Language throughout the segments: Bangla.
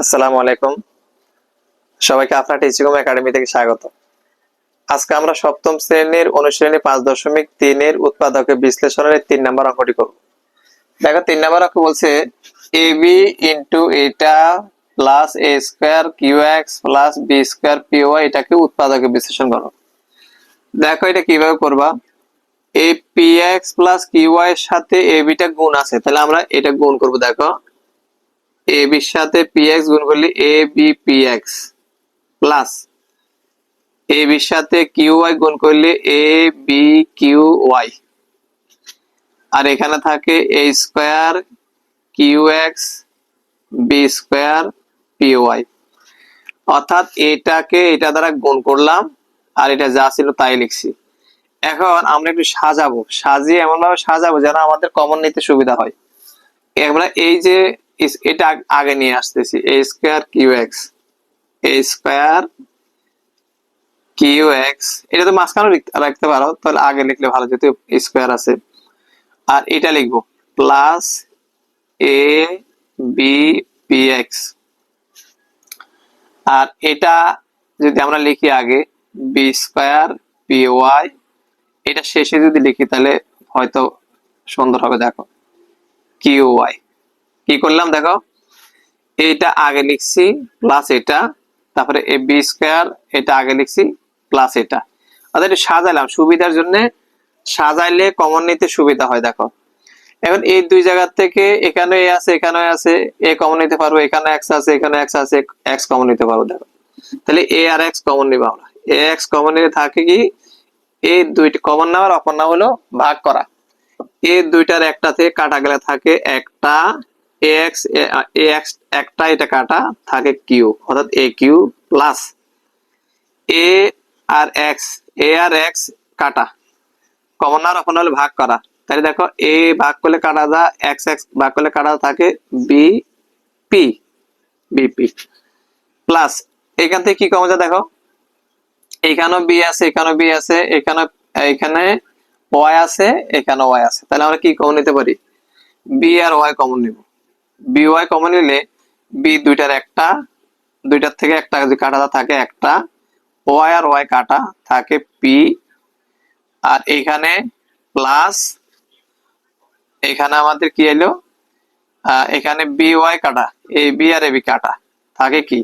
আসসালামু আলাইকুম। সবাইকে আপনার টিচিকম একাডেমি থেকে স্বাগত। আজকে আমরা সপ্তম শ্রেণির অনুশ্রেণী পাঁচ দশমিক তিনের উৎপাদকের বিশ্লেষণের তিন নম্বর অঙ্কটি করব। দেখো, তিন নম্বর অঙ্ক বলছে এ বি ইন্টু এটা plus A square Q X plus B square P Y, এটাকে উৎপাদকে বিশ্লেষণ করো। দেখো, এটা কীভাবে করবা? A P X plus Q এর সাথে এ বিটা গুণ আছে, তাহলে আমরা এটা গুণ করব, দেখো। এ বির সাথে পি এক্স গুণ করলে A B P X plus A বির সাথে কিউ ওয়াই গুণ করলে এ বি কিউ ওয়াই আর এখানে থাকে A square Q X B square P Y অর্থাৎ এটাকে এটা দ্বারা গুণ করলাম, আর এটা যা ছিল তাই লিখছি। এখন আমরা একটু সাজাবো। সাজিয়ে এমন ভাবে সাজাবো যেন আমাদের কমন নিতে সুবিধা হয়। আমরা এই যে এটা আগ- নিয়ে আসতেছি। A square Q X A square Q X এটা তো মাঝখানেও রাখতে পারো, তাহলে আগে লিখলে ভালো, যেহেতু স্কোয়ার আছে। আর এটা লিখব। Plus A B P X আর এটা যদি আমরা লিখি আগে বি স্কোয়ার পি ওয়াই এটা শেষে যদি লিখি, তাহলে হয়তো সুন্দর হবে, দেখো। কিউ ওয়াই কি করলাম দেখো? এইটা আগে লিখছি প্লাস এটা, তারপরে এ বি স্কোয়ার এটা আগে লিখছি প্লাস এটা। অর্থাৎ এটা সাজাইলাম, সুবিধার জন্য সাজাইলে কমন নিতে সুবিধা হয়, দেখো। এখন এই দুই জায়গা থেকে এখানে এ আছে, এখানে আছে, এ কমন নিতে পারব, এখানে এক্স আছে, এখানে এক্স আছে এক্স কমন নিতে পারব, দেখো। তাহলে এ আর এক্স কমন নিবো আমরা। এ এক্স কমন নিলে থাকে কি? এই দুইটি কমন নেওয়ার, অপর নাম হলো ভাগ করা। এ দুইটার একটা থেকে কাটা গেলে থাকে একটা এক্স এক্স একটা এটা কাটা থাকে কিউ অর্থাৎ এ কিউ প্লাস এ আর এক্স এ আর এক্স কাটা। কমন অপর নাম হলো ভাগ করা। তাহলে দেখো এ ভাগ করলে কাটা যা এক্স এক্স ভাগ করলে কাটা থাকে বি পি বিপি প্লাস এখান থেকে কি কমে যায় দেখো? এখানেও বি আছে, এখানেও বি আছে এখানে এখানে ওয়াই আছে এখানে ওয়াই আছে। তাহলে আমরা কি কমন নিতে পারি? বি আর ওয়াই কমন নিব। বি ওয়াই কমন নিলে বি দুইটার একটা, দুইটার থেকে একটা যদি কাটা থাকে একটা ওয়াই আর ওয়াই কাটা থাকে পি আর এখানে প্লাস এখানে আমাদের কি এলো? এখানে বি ওয়াই কাটা A B R A B কাটা থাকে কি?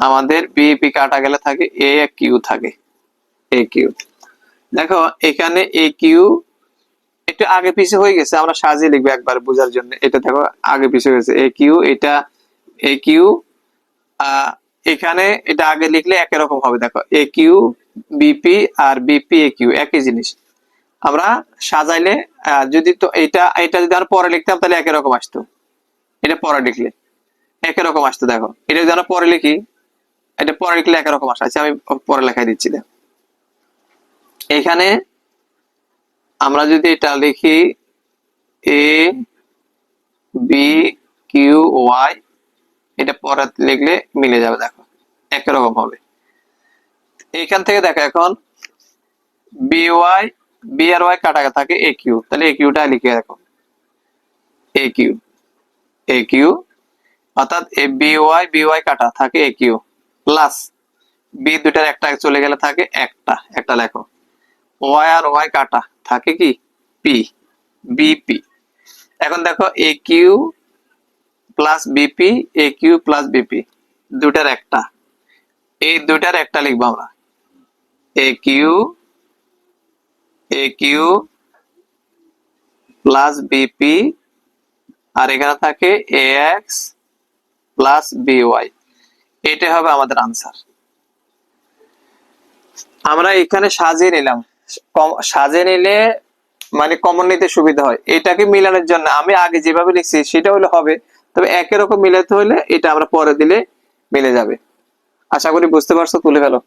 আমাদের বিপি কাটা গেলে থাকে এ কিউ থাকে এ কিউ দেখো, এখানে এ কিউ একটু আগে পিছে হয়ে গেছে, আমরা সাজিয়ে লিখব একবার বোঝার জন্য। এটা দেখো, আগে পিছে হয়ে গেছে। এ কিউ এটা এ কিউ এখানে এটা আগে লিখলে একই রকম হবে। দেখো এ কিউ বিপি আর বিপি এ কিউ একই জিনিস। আমরা সাজাইলে যদি তো এটা এটা যদি আমরা পরে লিখতাম, তাহলে একই রকম আসতো। এটা পরে লিখলে একই রকম আসতো, দেখো। এটা যদি আমরা পরে লিখি, এটা পরে লিখলে একই রকম আসে। আচ্ছা আমি পরে লেখাই দিচ্ছি, দেখো। এখানে আমরা যদি এটা লিখি এ বি কিউ ওয়াই এটা পরে লিখলে মিলে যাবে, দেখো একই রকম হবে। এইখান থেকে দেখো এখন বি ওয়াই বি আর ওয়াই কাটা থাকে এ কিউ তাহলে এ কিউটা লিখে দেখো এ কিউ এ কিউ অর্থাৎ A B Y B Y কাটা থাকে এ কিউ প্লাস বি দুটার একটা চলে গেলে থাকে একটা একটা লেখো। ওয়াই আর ওয়াই কাটা, থাকে কি? পি বিপি এখন দেখো A Q plus B P A Q plus B P দুটার একটা। এই দুটার একটা লিখব আমরা। A Q A Q plus B P আর এখানে থাকে A X plus B Y এটা হবে আমাদের আনসার আমরা এখানে সাজিয়ে নিলাম। সাজিয়ে নিলে মানে কমন নিতে সুবিধা হয়। এটাকে মিলানোর জন্য আমি আগে যেভাবে লিখছি সেটা হলে হবে, তবে একই রকম মিলাতে হলে এটা আমরা পরে দিলে মিলে যাবে। আশা করি বুঝতে পারছ, তুলে ফেলো।